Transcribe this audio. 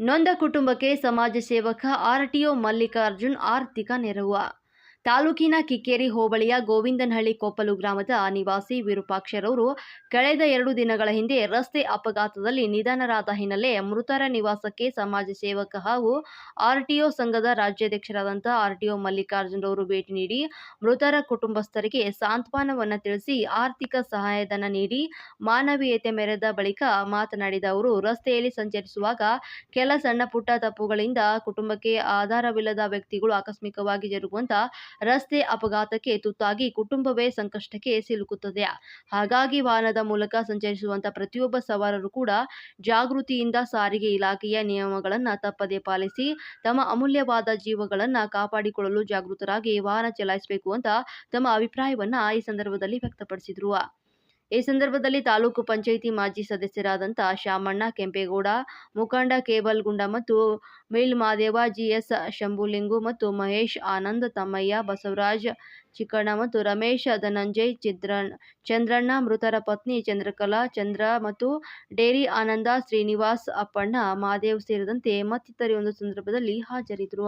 ನೊಂದ ಕುಟುಂಬಕ್ಕೆ ಸಮಾಜ ಸೇವಕ ಆರ್ಟಿಒ ಮಲ್ಲಿಕಾರ್ಜುನ್ ಆರ್ಥಿಕ ನೆರವು ತಾಲೂಕಿನ ಕಿಕ್ಕೇರಿ ಹೋಬಳಿಯ ಗೋವಿಂದನಹಳ್ಳಿ ಕೊಪ್ಪಲು ಗ್ರಾಮದ ನಿವಾಸಿ ವಿರೂಪಾಕ್ಷರವರು ಕಳೆದ ಎರಡು ದಿನಗಳ ಹಿಂದೆ ರಸ್ತೆ ಅಪಘಾತದಲ್ಲಿ ನಿಧನರಾದ ಹಿನ್ನೆಲೆ ಮೃತರ ನಿವಾಸಕ್ಕೆ ಸಮಾಜ ಸೇವಕ ಹಾಗೂ ಆರ್ಟಿಒ ಸಂಘದ ರಾಜ್ಯಾಧ್ಯಕ್ಷರಾದಂತಹ ಆರ್ಟಿಒ ಮಲ್ಲಿಕಾರ್ಜುನ್ ಅವರು ಭೇಟಿ ನೀಡಿ ಮೃತರ ಕುಟುಂಬಸ್ಥರಿಗೆ ಸಾಂತ್ವನವನ್ನು ತಿಳಿಸಿ ಆರ್ಥಿಕ ಸಹಾಯಧನ ನೀಡಿ ಮಾನವೀಯತೆ ಮೆರೆದ ಬಳಿಕ ಮಾತನಾಡಿದ ಅವರು, ರಸ್ತೆಯಲ್ಲಿ ಸಂಚರಿಸುವಾಗ ಕೆಲ ಸಣ್ಣ ಪುಟ್ಟ ತಪ್ಪುಗಳಿಂದ ಕುಟುಂಬಕ್ಕೆ ಆಧಾರವಿಲ್ಲದ ವ್ಯಕ್ತಿಗಳು ಆಕಸ್ಮಿಕವಾಗಿ ಜರುಗುವಂತ ರಸ್ತೆ ಅಪಘಾತಕ್ಕೆ ತುತ್ತಾಗಿ ಕುಟುಂಬವೇ ಸಂಕಷ್ಟಕ್ಕೆ ಸಿಲುಕುತ್ತದೆ. ಹಾಗಾಗಿ ವಾಹನದ ಮೂಲಕ ಸಂಚರಿಸುವಂತ ಪ್ರತಿಯೊಬ್ಬ ಸವಾರರು ಕೂಡ ಜಾಗೃತಿಯಿಂದ ಸಾರಿಗೆ ಇಲಾಖೆಯ ನಿಯಮಗಳನ್ನು ತಪ್ಪದೇ ಪಾಲಿಸಿ ತಮ್ಮ ಅಮೂಲ್ಯವಾದ ಜೀವಗಳನ್ನು ಕಾಪಾಡಿಕೊಳ್ಳಲು ಜಾಗೃತರಾಗಿ ವಾಹನ ಚಲಾಯಿಸಬೇಕು ಅಂತ ತಮ್ಮ ಅಭಿಪ್ರಾಯವನ್ನ ಈ ಸಂದರ್ಭದಲ್ಲಿ ವ್ಯಕ್ತಪಡಿಸಿದರು. ಈ ಸಂದರ್ಭದಲ್ಲಿ ತಾಲೂಕು ಪಂಚಾಯಿತಿ ಮಾಜಿ ಸದಸ್ಯರಾದಂಥ ಶಾಮಣ್ಣ ಕೆಂಪೇಗೌಡ, ಮುಖಂಡ ಕೇಬಲ್ಗುಂಡ ಮತ್ತು ಮಿಲ್ ಮಾದೇವ, ಜಿಎಸ್ ಶಂಭುಲಿಂಗು ಮತ್ತು ಮಹೇಶ್ ಆನಂದ್ ತಮ್ಮಯ್ಯ, ಬಸವರಾಜ್ ಚಿಕ್ಕಣ್ಣ ಮತ್ತು ರಮೇಶ್ ಧನಂಜಯ್ ಚಿತ್ರ ಚಂದ್ರಣ್ಣ, ಮೃತರ ಪತ್ನಿ ಚಂದ್ರಕಲಾ, ಚಂದ್ರ ಮತ್ತು ಡೇರಿ ಆನಂದ ಶ್ರೀನಿವಾಸ್ ಅಪ್ಪಣ್ಣ, ಮಾದೇವ್ ಸೇರಿದಂತೆ ಮತ್ತಿತರೊಂದು ಒಂದು ಸಂದರ್ಭದಲ್ಲಿ ಹಾಜರಿದ್ದರು.